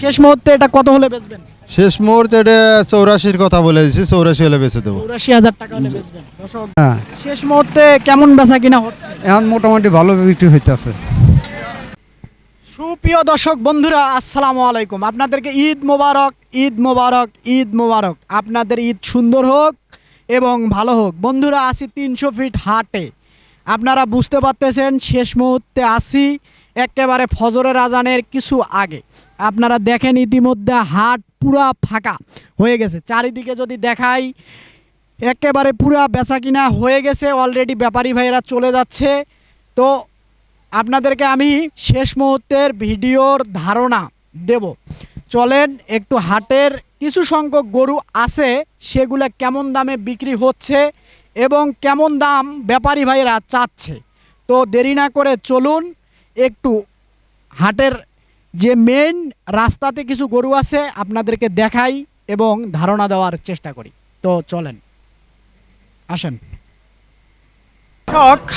শেষ মুহূর্তে এটা কত হলে বেচবেন? শেষ মুহূর্তে এটা চৌরাশির কথা বলে দিছি চৌরাশি হলে বেঁচে দেবো। চৌরাশি হাজার টাকা হলে বেচবেন। দর্শক হ্যাঁ। শেষ মুহূর্তে কেমন বেচা কিনা হচ্ছে? এখন মোটামুটি ভালো বিক্রি হইতেছে। সুপ্রিয় দর্শক বন্ধুরা আসসালামু আলাইকুম। আপনাদেরকে ঈদ মোবারক ঈদ মোবারক ঈদ মোবারক। আপনাদের ঈদ সুন্দর হোক এবং ভালো হোক। বন্ধুরা আসি তিনশো ফিট হাটে। আপনারা বুঝতে পারতেছেন শেষ মুহূর্তে আসি। একেবারে ফজরের আজানের কিছু আগে। আপনারা দেখেন ইতিমধ্যে হাট পুরা ফাঁকা হয়ে গেছে। চারিদিকে যদি দেখাই, একেবারে পুরা বেচা কিনা হয়ে গেছে। অলরেডি ব্যাপারী ভাইয়েরা চলে যাচ্ছে। তো আপনাদেরকে আমি শেষ মুহূর্তের ভিডিওর ধারণা দেব। চলেন একটু হাটের কিছু সংখ্যক গরু আছে, সেগুলো কেমন দামে বিক্রি হচ্ছে এবং কেমন দাম ব্যাপারী ভাইরা চাচ্ছে। তো দেরি না করে চলুন একটু হাটের যে মেন রাস্তাতে কিছু গরু আছে আপনাদেরকে দেখাই এবং ধারণা দেওয়ার চেষ্টা করি। তো চলেন আসেন।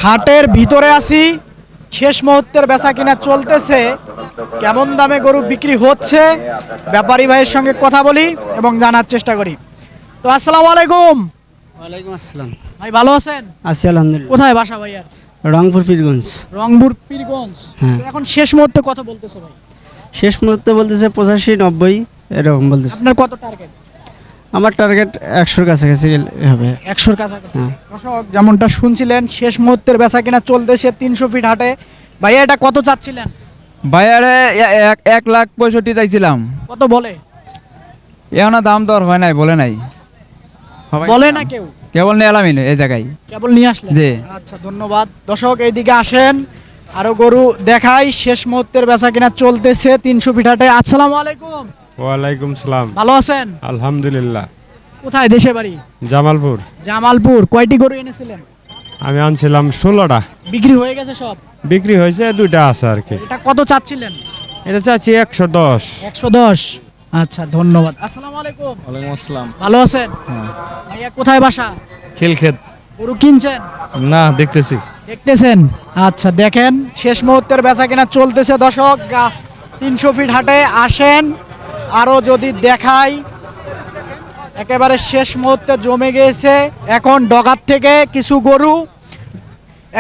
হাটের ভিতরে আছি। শেষ মুহূর্তের বেচা কিনা চলতেছে। কেমন দামে গরু বিক্রি হচ্ছে? ব্যাপারী ভাইয়ের সঙ্গে কথা বলি এবং জানার চেষ্টা করি। তো আসসালামু আলাইকুম। ওয়ালাইকুম আসসালাম। ভাই ভালো আছেন? আছি আলহামদুলিল্লাহ। কোথায় বাসা ভাইয়ার? রংপুর পীরগঞ্জ। রংপুর পীরগঞ্জ। হ্যাঁ। এখন শেষ মুহূর্তে কত বলতেছে ভাই? শেষ মুহূর্তে বলতেছে পঁচাশি নব্বই এরকম বলতেছে। আপনার কত টার্গেট আমার টার্গেট একশোর কাছাকাছি হবে। একশোর কাছাকাছি। হ্যাঁ। দর্শক যেমনটা শুনছিলেন শেষ মুহূর্তের বেচা কিনা চলতেছে তিনশো ফিট হাটে। ভাইয়া এটা কত চাচ্ছিলেন? এ- এক এক লাখ পঁয়ষট্টি চাইছিলাম। কত বলে? এখনও দাম দর হয় নাই বলে নাই। বলে না কেউ। কেবল নিলামই এই জায়গায়। কেবল নিয়ে আসলেন? জি। আচ্ছা ধন্যবাদ। দর্শক এইদিকে আসেন। আরও গরু দেখাই শেষ মুহূর্তের বেচা কিনা চলতেছে তিনশো পিঠাটে আসসালামু আলাইকুম। ওয়ালাইকুম সালাম। ভালো আছেন? আলহামদুলিল্লাহ। কোথায় দেশে বাড়ি? জামালপুর। জামালপুর। কয়টি গরু এনেছিলেন? আমি আনছিলাম ষোলোটা। বিক্রি হয়ে গেছে সব? বিক্রি হয়েছে দুইটা আছে আর কি। এটা কত চাচ্ছিলেন? এটা চাচ্ছি একশো দশ। একশো দশ। আচ্ছা ধন্যবাদ। আসসালামু আলাইকুম। ওয়ালাইকুম আসসালাম। ভালো আছেন? ভাইয়া কোথায় বাসা? খেলক্ষেত গরু কিনছেন? না দেখতেছি। দেখতেছেন? আচ্ছা দেখেন শেষ মুহূর্তের বেচা কিনা চলতেছে দর্শক। তিনশো ফিট হাটে আসেন। আরও যদি দেখাই একেবারে শেষ মুহূর্তে জমে গিয়েছে। এখন ডগার থেকে কিছু গরু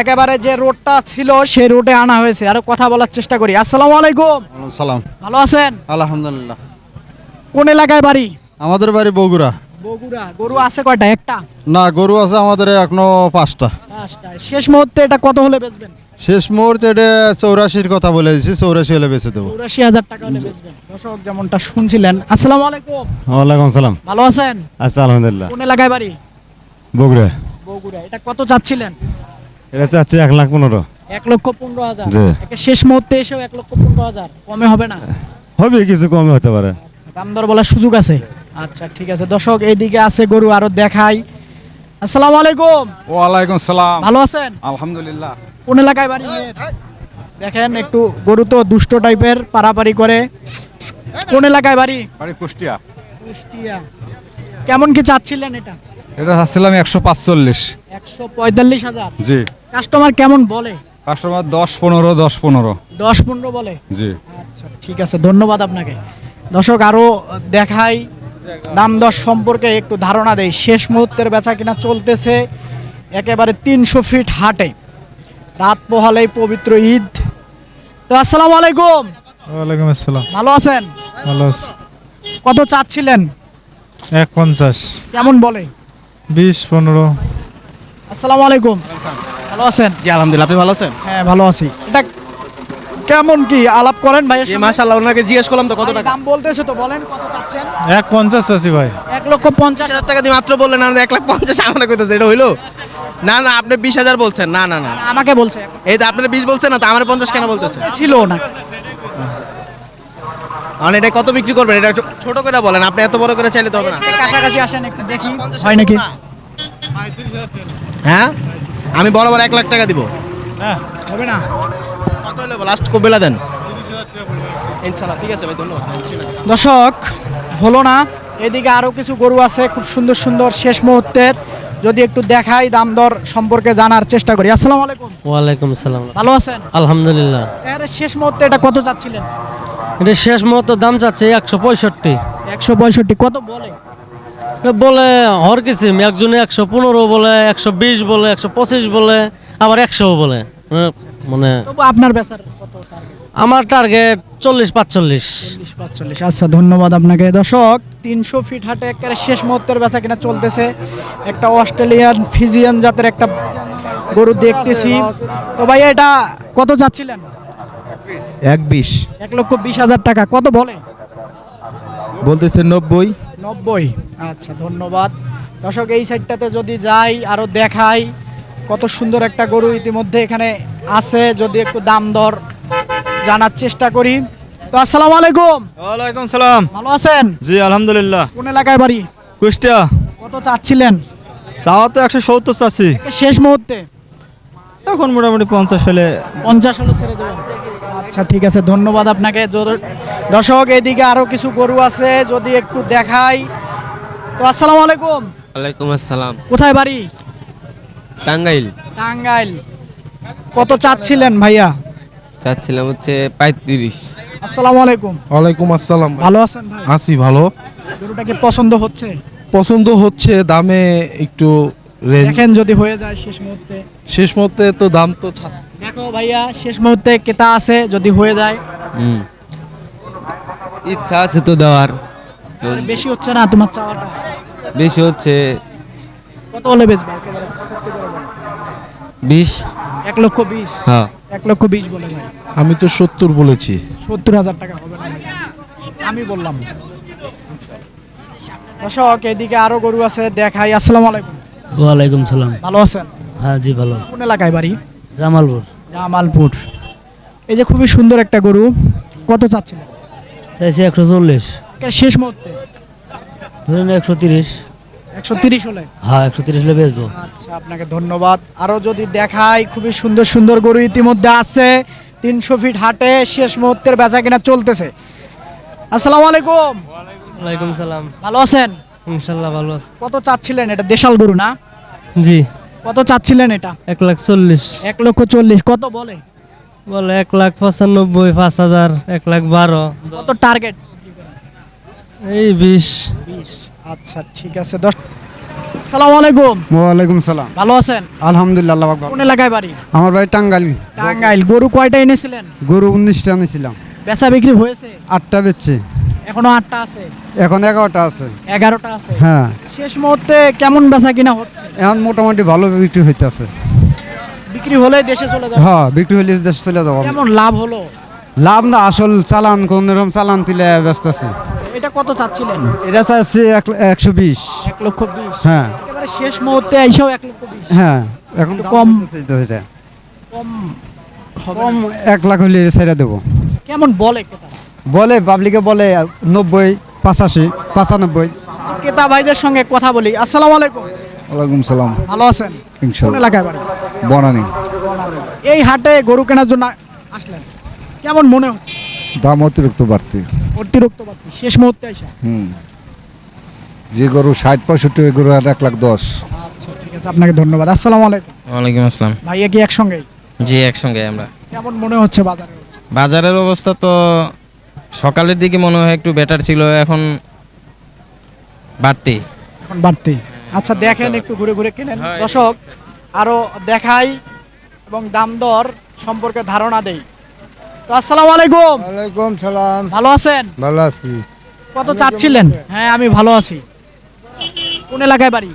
একেবারে যে রোডটা ছিল সেই রোডে আনা হয়েছে। আরও কথা বলার চেষ্টা করি। আসসালামু আলাইকুম। সালাম। ভালো আছেন? আলহামদুলিল্লাহ। কোন এলাকায় বাড়ি? আমাদের বাড়ি বগুড়া। বগুড়া। গরু আছে কয়টা? একটা? না গরু আছে আমাদের এখনও পাঁচটা। শেষ মুহূর্তে এটা কত হলে বেচবেন? শেষ মুহূর্তে এটা চৌরাশির কথা বলে দিছি চৌরাশি হলে বেঁচে দেবো। চৌরাশি হাজার টাকা হলে বেচবেন। দর্শক যেমনটা শুনছিলেন আসসালামু আলাইকুম। ওয়ালাইকুম সালাম। ভালো আছেন? আচ্ছা আলহামদুলিল্লাহ। কোন এলাকায় বাড়ি? বগুড়া। বগুড়া। এটা কত চাচ্ছিলেন? এটা চাচ্ছি এক লাখ পনেরো। এক লক্ষ পনেরো হাজার। শেষ মুহূর্তে এসেও এক লক্ষ পনেরো হাজার। কমে হবে না? হবে কিছু কমে হতে পারে। দাম দর বলার সুযোগ আছে? আচ্ছা ঠিক আছে। দর্শক এইদিকে আছে গরু আরও দেখাই। আসসালামু আলাইকুম। ওয়ালাইকুম সালাম। ভালো আছেন? আলহামদুলিল্লাহ। কোন এলাকায় বাড়ি? দেখেন একটু গরু তো দুষ্ট টাইপের পারাপারি করে। কোন এলাকায় বাড়ি? বাড়ি কুষ্টিয়া। কুষ্টিয়া। কেমন কি চাচ্ছিলেন এটা? এটা চাচ্ছিলাম একশো পাঁচচল্লিশ। একশো পঁয়তাল্লিশ হাজার? জি। কাস্টমার কেমন বলে? কাস্টমার দশ পনেরো দশ পনেরো। দশ পনেরো বলে? জি। আচ্ছা ঠিক আছে ধন্যবাদ আপনাকে। দর্শক আরও দেখাই দাম দর সম্পর্কে একটু ধারণা দেই। শেষ মুহূর্তের বেচা কিনা চলতেছে একেবারে তিনশো ফিট হাটে। রাত পোহালেই পবিত্র ঈদ। তো আসসালামু আলাইকুম। ওয়ালাইকুম আসসালাম। ভালো আছেন? ভালো আছি। কত চাচ্ছিলেন? এক পঞ্চাশ। কেমন বলে? বিশ পনেরো। আসসালামু আলাইকুম। ভালো আছেন? জি আলহামদুলিল্লাহ আপনি ভালো আছেন? হ্যাঁ ভালো আছি। এটা কেমন কি আলাপ করেন ভাই মাশাআল্লাহ ওনাকে জিজ্ঞেস করলাম তো কত টাকা? দাম বলতেছে তো বলেন কত চাচ্ছেন? এক পঞ্চাশ আছি ভাই। এক লক্ষ পঞ্চাশ। হাজার টাকা দিয়ে মাত্র বললেন আমাদের এক লাখ পঞ্চাশ আমরা কইতেছে এটা হইল? না না আপনি বিশ হাজার বলছেন না না না। আমাকে বলছে। এই তো আপনার বিশ বলছেন না তো আমার পঞ্চাশ কেন বলতেছে? ছিল না। মানে এটা কত বিক্রি করবেন? এটা একটু ছোট করে বলেন আপনি এত বড় করে চাইলে তো হবে না। কাছাকাছি আসেন একটু দেখি। হয় নাকি? হ্যাঁ? আমি বরাবর এক লাখ টাকা দিব। হবে না। কত হলে লাস্ট কবেলা দেন? ইনশাআল্লাহ ঠিক আছে ভাই ধন্যবাদ। দর্শক হলো না। এদিকে আরও কিছু গরু আছে খুব সুন্দর সুন্দর শেষ মুহূর্তের। যদি একটু দেখাই দাম দর সম্পর্কে জানার চেষ্টা করি। আসসালামু আলাইকুম। ওয়ালাইকুম সালাম। ভালো আছেন? আলহামদুলিল্লাহ। এর শেষ মুহূর্তে এটা কত যাচ্ছিলেন? এটা শেষ মুহূর্তে দাম চাচ্ছে একশো পঁয়ষট্টি। একশো পঁয়ষট্টি কত বলে? বলে হর কিসিম একজনে একশো পনেরো বলে একশো বিশ বলে একশো পঁচিশ বলে আবার একশো বলে। মানে আপনার বেচার কত? আমার টার্গেট চল্লিশ পাঁচচল্লিশ। পাঁচচল্লিশ আচ্ছা ধন্যবাদ আপনাকে। দর্শক তিনশো ফিট হাটে একেবারে শেষ মুহূর্তের বেচা কিনা চলতেছে। একটা অস্ট্রেলিয়ান ফিজিয়ান জাতের একটা গরু দেখতেছি। তো ভাই এটা কত চাচ্ছিলেন এক বিশ। এক লক্ষ বিশ হাজার টাকা। কত বলে? বলতেছে নব্বই। নব্বই। আচ্ছা ধন্যবাদ। দর্শক এই সাইডটাতে যদি যাই আরও দেখাই। কত সুন্দর একটা গরু ইতিমধ্যে এখানে আছে যদি একটু দাম দর জানার চেষ্টা করি। তো আসসালামু আলাইকুম। ওয়ালাইকুম সালাম। ভালো আছেন? জি আলহামদুলিল্লাহ। কোন এলাকায় বাড়ি? কুষ্টিয়া। কত চাচ্ছিলেন? চাওয়া তো একশো সত্তর চাচ্ছি। শেষ মুহূর্তে? এখন মোটামুটি পঞ্চাশ হলে পঞ্চাশ হলে ছেড়ে দেবেন। আচ্ছা ঠিক আছে ধন্যবাদ আপনাকে। দর্শক এদিকে আরও কিছু গরু আছে যদি একটু দেখাই। তো আসসালামু আলাইকুম। ওয়ালাইকুম আসসালাম। কোথায় বাড়ি? টাঙ্গাইল। টাঙ্গাইল। কত চাচ্ছিলেন ভাইয়া? চাচ্ছিলাম হচ্ছে পঁয়ত্রিশ। আসসালামু আলাইকুম। ওয়ালাইকুম আসসালাম ভালো আছেন ভাই? আছি ভালো। গরুটা কি পছন্দ হচ্ছে? পছন্দ হচ্ছে দামে একটু রেঞ্জ। দেখেন যদি হয়ে যায় শেষ মুহূর্তে। শেষ মুহূর্তে তো দাম তো দেখো ভাইয়া শেষ মুহূর্তে কেতা আছে যদি হয়ে যায়। হুম। ইচ্ছা আছে তো দেওয়ার। তো বেশি হচ্ছে না তোমার চাওয়াটা? বেশি হচ্ছে কত হলে বেচবে একেবারে। বিশ? এক লক্ষ বিশ। হ্যাঁ। এক লক্ষ বিশ বলে ভাই। আমি তো সত্তর বলেছি। সত্তর হাজার টাকা হবে না ভাই। আমি বললাম। দর্শক এদিকে আরও গরু আছে দেখাই। আসসালামু আলাইকুম। ওয়ালাইকুম সালাম। ভালো আছেন? হ্যাঁ জি ভালো। কোন এলাকায় বাড়ি? জামালপুর। জামালপুর। এই যে খুবই সুন্দর একটা গরু কত চাচ্ছিলেন? চাইছি একশো চল্লিশ। একেবারে শেষ মুহূর্তে। ধরুন একশো তিরিশ। একশো তিরিশ হলে? হ্যাঁ একশো তিরিশ হলে বেচবো। আচ্ছা আপনাকে ধন্যবাদ। আরও যদি দেখাই খুবই সুন্দর সুন্দর গরু ইতিমধ্যে আছে। তিনশো ফিট হাটে শেষ মুহূর্তের বেচা কিনা চলতেছে। আসসালামু আলাইকুম। ওয়ালাইকুম সালাম। ভালো আছেন? ইনশাল্লাহ ভালো আছে। কত চাচ্ছিলেন এটা দেশাল গরু না? জি। কত চাচ্ছিলেন এটা? এক লাখ চল্লিশ। এক লক্ষ চল্লিশ। কত বলে? বলে এক লাখ পঁচানব্বই পাঁচ হাজার এক লাখ বারো। কত টার্গেট এই বিশ। বিশ। আচ্ছা ঠিক আছে। দশ আসসালামু আলাইকুম। ওয়ালাইকুম সালাম। ভালো আছেন? আলহামদুলিল্লাহ ভালো। কোন এলাকায় বাড়ি? আমার বাড়ি টাঙ্গাইল। টাঙ্গাইল। গরু কয়টা এনেছিলেন? গরু উনিশটা আনিছিলাম বেচা বিক্রি হয়েছে? আটটা বেচছে। এখনও আটটা আছে? এখন এগারোটা আছে। এগারোটা আছে? হ্যাঁ। শেষ মুহূর্তে কেমন বেচা কিনা হচ্ছে? এখন মোটামুটি ভালো বিক্রি হইতেছে। বিক্রি হলে দেশে চলে যাবে? হ্যাঁ বিক্রি হইলে দেশে চলে যাব। কেমন লাভ হলো? লাভ না আসল চালান কোন রকম চালান তুলে ব্যস্ত আছে। এটা কত চাচ্ছিলেন? এটা চাচ্ছি এক- একশো বিশ। এক লক্ষ বিশ। হ্যাঁ। একেবারে শেষ মুহূর্তে এইসব এক লক্ষ বিশ। হ্যাঁ এখন কম। এটা। কম কম এক লাখ হলে ছেড়ে দেবো। কেমন বলে বলে পাবলিকে বলে নব্বই পঁচাশি পঁচানব্বই। ক্রেতা ভাইদের সঙ্গে কথা বলি। আসসালামু আলাইকুম। ওয়ালাইকুম সালাম। ভালো আছেন? এলাকায় বাড়ি? বনানি। এই হাটে গরু কেনার জন্য আসলেন। কেমন মনে হচ্ছে? দাম অতিরিক্ত বাড়তি। অতিরিক্ত বাড়তি শেষ মুহূর্তে হুম। যে গরু ষাট পঁয়ষট্টি ওই গরু আর এক লাখ দশ। আচ্ছা ঠিক আছে আপনাকে ধন্যবাদ। আসসালামু আলাইকুম। ওয়ালাইকুম আসসালাম। ভাইয়া কি একসঙ্গে জি একসঙ্গে আমরা। কেমন মনে হচ্ছে বাজারে বাজারের অবস্থা তো সকালের দিকে মনে হয় একটু বেটার ছিল এখন বাড়তি। এখন বাড়তি। আচ্ছা দেখেন একটু ঘুরে ঘুরে কেনেন। হ্যাঁ। দর্শক আরও দেখাই এবং দাম দর সম্পর্কে ধারণা দেই। তো আসসালামু আলাইকুম। ওয়ালাইকুম সালাম। ভালো আছেন? ভালো আছি। কত চাচ্ছিলেন? হ্যাঁ আমি ভালো আছি। কোন এলাকায় বাড়ি?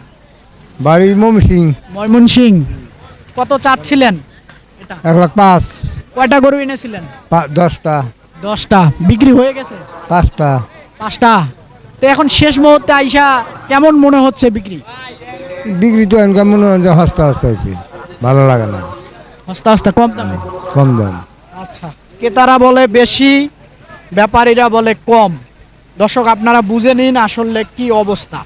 বাড়ি মমসিং ময়মন সিং কত চাচ্ছিলেন? এটা। এক লাখ পাঁচ। কয়টা গরু এনেছিলেন? দশটা। দশটা। বিক্রি হয়ে গেছে? পাঁচটা। পাঁচটা। তো এখন শেষ মুহূর্তে আইসা কেমন মনে হচ্ছে বিক্রি? বিক্রি তো এনকাম মনে হয় যে হস্তা হস্তা ভালো লাগে না। হস্তা হস্তা কম দামে? কম দাম। আচ্ছা। ক্রেতারা বলে বেশি ব্যাপারীরা বলে কম। দর্শক আপনারা বুঝে নিন আসলে কি অবস্থা।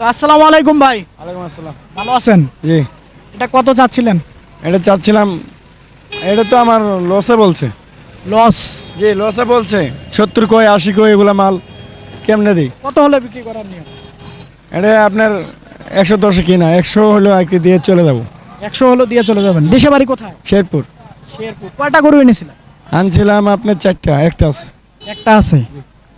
তো আসসালামু আলাইকুম ভাই। ওয়ালাইকুম আসসালাম। ভালো আছেন? জি। এটা কত চাচ্ছিলেন? এটা চাচ্ছিলাম এটা তো আমার লসে বলছে। লস জি লসে বলছে। সত্তর কয় আশি কয় এগুলা মাল কেমনে দিই? কত হলে বিক্রি করার নিয়ম? এটা আপনার একশো দশে কিনা একশো হলো আর কি দিয়ে চলে যাব। একশো হলো দিয়ে চলে যাবেন। দেশে বাড়ি কোথায়? শেরপুর। শেরপুর কয়টা গরু এনেছিলেন? আনছিলাম আপনার চারটা একটা আছে। একটা আছে।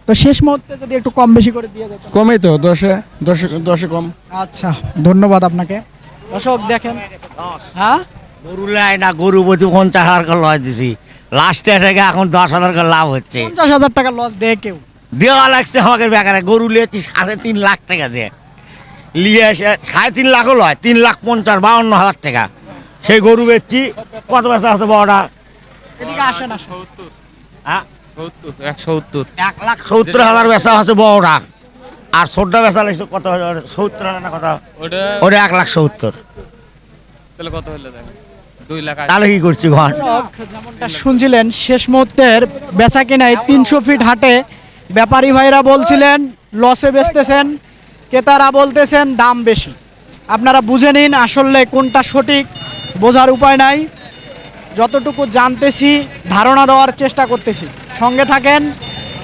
তো শেষ মুহূর্তে যদি একটু কম বেশি করে দিয়ে কমই তো দশে দশে দশে কম। আচ্ছা ধন্যবাদ আপনাকে। দর্শক দেখেন। হ্যাঁ? গরু লাই না গরু প্রতি পঞ্চাশ হাজার করে লয় দিছি। লাস্টে থেকে এখন দশ হাজার করে লাভ হচ্ছে। পঞ্চাশ হাজার টাকা লস দেয় কেউ? দেওয়া লাগছে আমাকে বেকারে। গরু লিয়েছি সাড়ে তিন লাখ টাকা দিয়ে। লিয়ে এসে সাড়ে তিন লাখও লয় তিন লাখ পঞ্চাশ বাউন্ন হাজার টাকা। সেই গরু বেচছি। কত বেচা আছে বড়টা এদিকে আসেন না হ্যাঁ? এক সত্তর। লাখ সত্তর। হাজার বেচা আছে বড়টা আর ছোটটা বেচা লাগছে কত সত্তর হাজার না কত? ওটা ওটা এক লাখ সত্তর। তাহলে কত হলো দেখেন দুই লাখ তাহলে কি করছি ঘর শুনছিলেন শেষ মুহূর্তের বেচা কেনায় তিনশো ফিট হাটে ব্যাপারী ভাইরা বলছিলেন লসে বেচতেছেন ক্রেতারা বলতেছেন দাম বেশি। আপনারা বুঝে নিন আসলে কোনটা সঠিক বোঝার উপায় নাই। যতটুকু জানতেছি ধারণা দেওয়ার চেষ্টা করতেছি। সঙ্গে থাকেন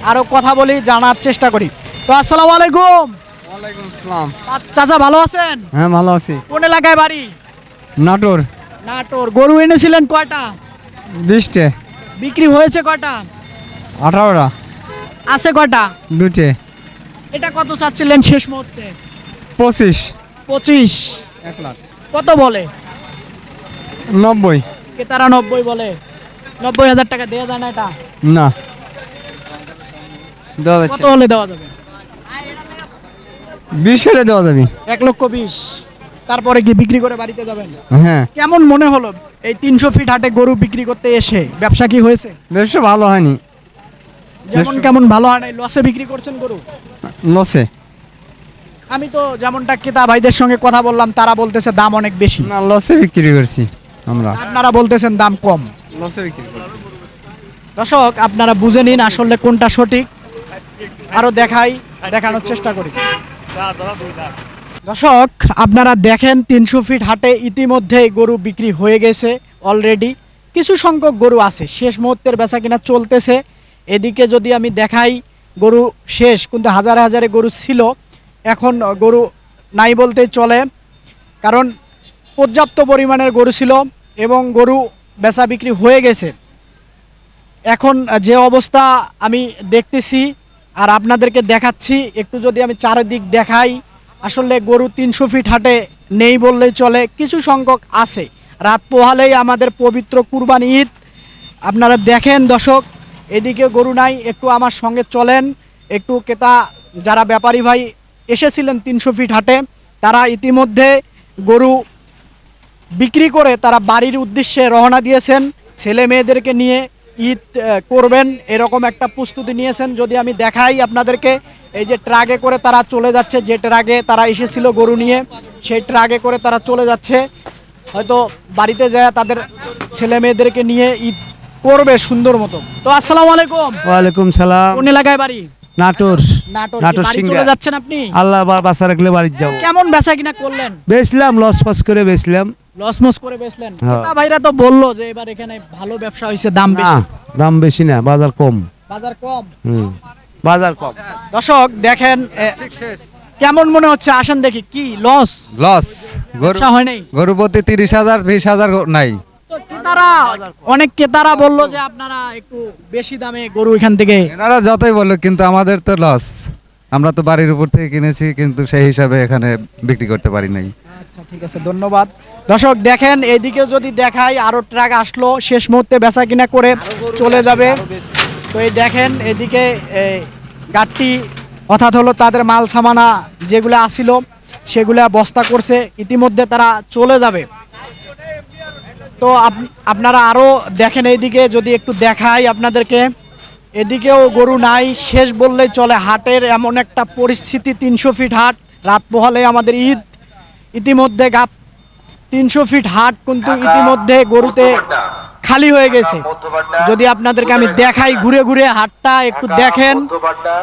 আরও কথা বলি জানার চেষ্টা করি। তো আসসালামু আলাইকুম। ওয়ালাইকুম আসসালাম। চাচা ভালো আছেন? হ্যাঁ ভালো আছি। কোন এলাকায় বাড়ি? নাটোর। নাটোর। গরু এনেছিলেন কয়টা? বিশটে। বিক্রি হয়েছে কয়টা? আঠারোটা। আছে কয়টা? দুটে এটা কত চাচ্ছিলেন শেষ মুহূর্তে? পঁচিশ। পঁচিশ। এক লাখ। কত বলে? নব্বই। ক্রেতারা নব্বই বলে। নব্বই হাজার টাকা দেওয়া যায় না এটা। না। দেওয়া কত হলে দেওয়া যাবে? বিশ হলে দেওয়া যাবে। এক লক্ষ বিশ। তারপরে কি বিক্রি করে বাড়িতে যাবেন। হ্যাঁ। কেমন মনে হলো? এই তিনশো ফিট হাটে গরু বিক্রি করতে এসে ব্যবসা কি হয়েছে? বেশ ভালো হয়নি। যেমন কেমন ভালো হয় নাই লসে বিক্রি করছেন গরু? লসে আমি তো যেমনটা ক্রেতা ভাইদের সঙ্গে কথা বললাম তারা বলতেছে দাম অনেক বেশি। না লসে বিক্রি করছি। আমরা। আপনারা বলতেছেন দাম কম। লসে বিক্রি করছি। দর্শক আপনারা বুঝে নিন আসলে কোনটা সঠিক। আরও দেখাই দেখানোর চেষ্টা করি। দর্শক আপনারা দেখেন তিনশো ফিট হাটে ইতিমধ্যে গরু বিক্রি হয়ে গেছে অলরেডি কিছু সংখ্যক গরু আছে শেষ মুহূর্তের বেচা কিনা চলতেছে। এদিকে যদি আমি দেখাই গরু শেষ কিন্তু হাজারে হাজারে গরু ছিল। এখন গরু নাই বলতেই চলে কারণ পর্যাপ্ত পরিমাণের গরু ছিল। এবং গরু বেচা বিক্রি হয়ে গেছে। এখন যে অবস্থা আমি দেখতেছি আর আপনাদেরকে দেখাচ্ছি, একটু যদি আমি চারিদিক দেখাই, আসলে গরু তিনশো ফিট হাটে নেই বললেই চলে, কিছু সংখ্যক আছে। রাত পোহালেই আমাদের পবিত্র কুরবানি ঈদ। আপনারা দেখেন দর্শক, এদিকে গরু নাই, একটু আমার সঙ্গে চলেন। একটু ক্রেতা, যারা ব্যাপারী ভাই এসেছিলেন তিনশো ফিট হাটে, তারা ইতিমধ্যে গরু বিক্রি করে তারা বাড়ির উদ্দেশ্যে রওনা দিয়েছেন। ছেলে মেয়েদেরকে নিয়ে ঈদ করবেন এরকম একটা প্রস্তুতি নিয়েছেন। যদি আমি দেখাই আপনাদেরকে এই যে ট্রাকে করে তারা চলে যাচ্ছে যে ট্রাকে তারা এসেছিল গরু নিয়ে সেই ট্রাকে করে তারা চলে যাচ্ছে। হয়তো বাড়িতে যায় তাদের ছেলে মেয়েদেরকে নিয়ে ঈদ করবে সুন্দর মতো। তো আসসালামু আলাইকুম। ওয়ালাইকুম সালাম। কোন এলাকায় বাড়ি? নাটোর। নাটোর নাটোর বাড়ি সিংড়া। যাচ্ছেন আপনি? আল্লাহ বাসা রাখলে বাড়ি যাব কেমন বেচা কিনা করলেন? বেচলাম লস ফস করে বেচলাম। লসমস করে বেচলেন। হ্যাঁ। ক্রেতা ভাইরা তো বলল যে এবার এখানে ভালো ব্যবসা হয়েছে দাম না বেশি। দাম বেশি না বাজার কম। বাজার কম? হুম বাজার কম। দর্শক দেখেন এ, কেমন মনে হচ্ছে? আসেন দেখি কি? লস লস গরু ব্যবসা হয় নাই? গরু প্রতি তিরিশ হাজার বিশ হাজার গো- নাই। তো ক্রেতারা অনেক ক্রেতারা বলল যে আপনারা একটু বেশি দামে গরু এখান থেকে এনারা যতই বলল কিন্তু আমাদের তো লস আমরা তো বাড়ির উপর থেকে কিনেছি কিন্তু সেই হিসাবে এখানে বিক্রি করতে পারি নাই। আচ্ছা ঠিক আছে ধন্যবাদ। দর্শক দেখেন যদি দেখাই আরও ট্রাক আসলো শেষ মুহূর্তে বেচা কিনা করে চলে যাবে। তো এই দেখেন এদিকে গাড়টি অর্থাৎ হলো তাদের মাল সামানা যেগুলো আসিল সেগুলা বস্তা করছে ইতিমধ্যে তারা চলে যাবে। তো আপনারা আরও দেখেন এইদিকে যদি একটু দেখাই আপনাদেরকে। এদিকেও গরু নাই শেষ বললেই চলে। হাটের এমন একটা পরিস্থিতি তিনশো ফিট হাট রাত পোহালে আমাদের ঈদ। ইতিমধ্যে গাপ তিনশো ফিট হাট কিন্তু ইতিমধ্যে গরুতে খালি হয়ে গেছে। যদি আপনাদেরকে আমি দেখাই ঘুরে ঘুরে হাটটা একটু দেখেন।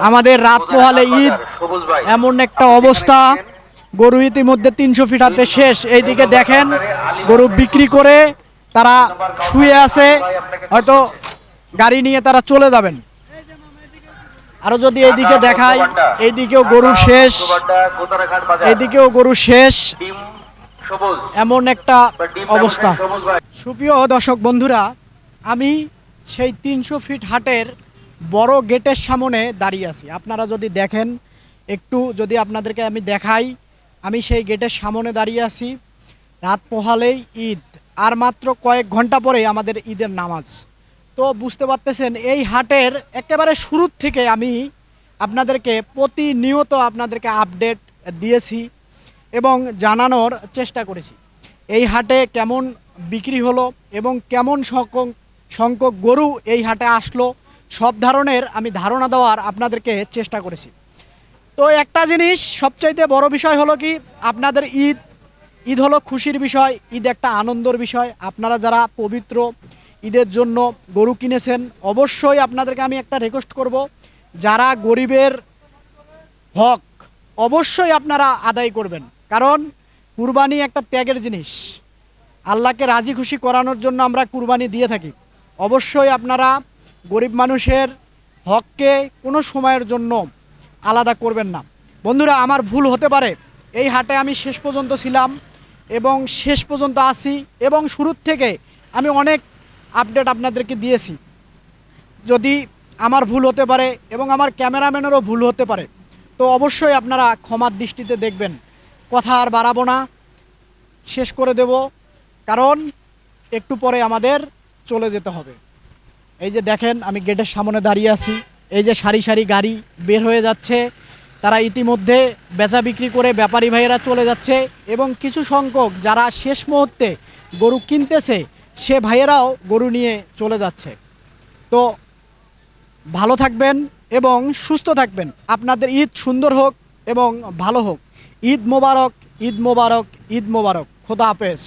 আমাদের রাত পোহালে ঈদ। এমন একটা অবস্থা। গরু ইতিমধ্যে তিনশো ফিট হাতে শেষ। এইদিকে দেখেন গরু বিক্রি করে তারা শুয়ে আছে, হয়তো গাড়ি নিয়ে তারা চলে যাবেন। আরও যদি এইদিকে দেখাই, এইদিকেও গরু শেষ, এইদিকেও গরু শেষ, এমন একটা অবস্থা। সুপ্রিয় দর্শক বন্ধুরা, আমি সেই তিনশো ফিট হাটের বড় গেটের সামনে দাঁড়িয়ে আছি। আপনারা যদি দেখেন, একটু যদি আপনাদেরকে আমি দেখাই, আমি সেই গেটের সামনে দাঁড়িয়ে আছি। রাত পোহালেই ঈদ। আর মাত্র কয়েক ঘণ্টা পরে আমাদের ঈদের নামাজ। তো বুঝতে পারতেছেন, এই হাটের একেবারে শুরুর থেকে আমি আপনাদেরকে প্রতিনিয়ত আপনাদেরকে আপডেট দিয়েছি এবং জানানোর চেষ্টা করেছি। এই হাটে কেমন বিক্রি হলো এবং কেমন সংখ্যক সংখ্যক গরু এই হাটে আসলো, সব ধরনের আমি ধারণা দেওয়ার আপনাদেরকে চেষ্টা করেছি। তো একটা জিনিস সবচাইতে বড় বিষয় হলো কি, আপনাদের ঈদ ঈদ হলো খুশির বিষয়, ঈদ একটা আনন্দর বিষয়। আপনারা যারা পবিত্র ঈদের জন্য গরু কিনেছেন, অবশ্যই আপনাদেরকে আমি একটা রিকোয়েস্ট করব। যারা গরিবের হক, অবশ্যই আপনারা আদায় করবেন। কারণ কুরবানি একটা ত্যাগের জিনিস। আল্লাহকে রাজি খুশি করানোর জন্য আমরা কুরবানি দিয়ে থাকি। অবশ্যই আপনারা গরিব মানুষের হককে কোনো সময়ের জন্য আলাদা করবেন না। বন্ধুরা, আমার ভুল হতে পারে। এই হাটে আমি শেষ পর্যন্ত ছিলাম। এবং শেষ পর্যন্ত আসি এবং শুরুর থেকে আমি অনেক আপডেট আপনাদেরকে দিয়েছি। যদি আমার ভুল হতে পারে এবং আমার ক্যামেরাম্যানেরও ভুল হতে পারে, তো অবশ্যই আপনারা ক্ষমার দৃষ্টিতে দেখবেন। কথা আর বাড়াবো না, শেষ করে দেব, কারণ একটু পরে আমাদের চলে যেতে হবে। এই যে দেখেন, আমি গেটের সামনে দাঁড়িয়ে আছি, এই যে সারি সারি গাড়ি বের হয়ে যাচ্ছে তারা ইতিমধ্যে বেচা বিক্রি করে ব্যাপারী ভাইয়েরা চলে যাচ্ছে এবং কিছু সংখ্যক যারা শেষ মুহূর্তে গরু কিনতেছে, সে ভাইয়েরাও গরু নিয়ে চলে যাচ্ছে। তো ভালো থাকবেন এবং সুস্থ থাকবেন। আপনাদের ঈদ সুন্দর হোক এবং ভালো হোক। ঈদ মোবারক ঈদ মোবারক ঈদ মোবারক। খোদা হাফেজ।